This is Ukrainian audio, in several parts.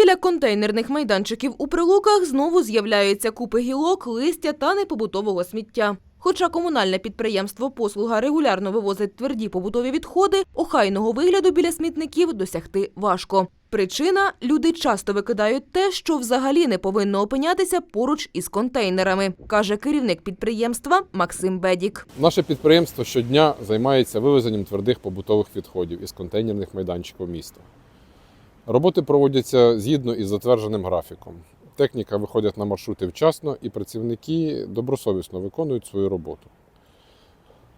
Біля контейнерних майданчиків у прилуках знову з'являються купи гілок, листя та непобутового сміття. Хоча комунальне підприємство «Послуга» регулярно вивозить тверді побутові відходи, охайного вигляду біля смітників досягти важко. Причина – люди часто викидають те, що взагалі не повинно опинятися поруч із контейнерами, каже керівник підприємства Максим Бедік. Наше підприємство щодня займається вивезенням твердих побутових відходів із контейнерних майданчиків міста. Роботи проводяться згідно із затвердженим графіком. Техніка виходить на маршрути вчасно і працівники добросовісно виконують свою роботу.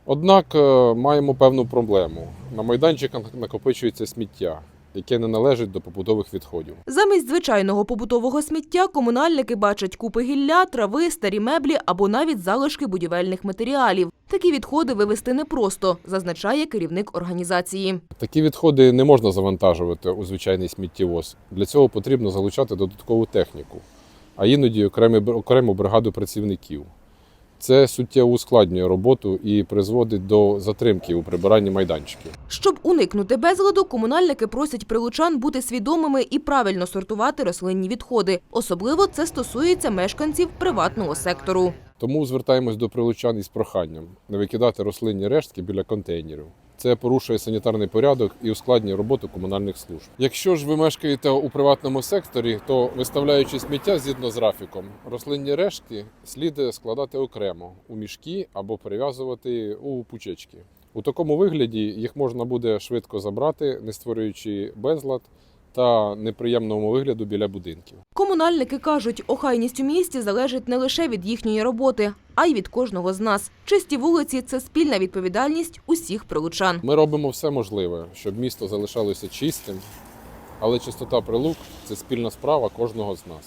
Однак е, маємо певну проблему. На майданчиках накопичується сміття, яке не належить до побутових відходів. Замість звичайного побутового сміття комунальники бачать купи гілля, трави, старі меблі або навіть залишки будівельних матеріалів. Такі відходи вивезти непросто, зазначає керівник організації. Такі відходи не можна завантажувати у звичайний сміттєвоз. Для цього потрібно залучати додаткову техніку, а іноді окрему бригаду працівників. Це суттєво ускладнює роботу і призводить до затримки у прибиранні майданчиків. Щоб уникнути безладу, комунальники просять прилучан бути свідомими і правильно сортувати рослинні відходи. Особливо це стосується мешканців приватного сектору. Тому звертаємось до прилучан із проханням не викидати рослинні рештки біля контейнерів. Це порушує санітарний порядок і ускладнює роботу комунальних служб. Якщо ж ви мешкаєте у приватному секторі, то виставляючи сміття згідно з графіком, рослинні рештки слід складати окремо у мішки або перев'язувати у пучечки. У такому вигляді їх можна буде швидко забрати, не створюючи безлад та неприємного вигляду біля будинків. Комунальники кажуть, охайність у місті залежить не лише від їхньої роботи, а й від кожного з нас. Чисті вулиці це спільна відповідальність усіх прилучан. Ми робимо все можливе, щоб місто залишалося чистим, але чистота прилук це спільна справа кожного з нас.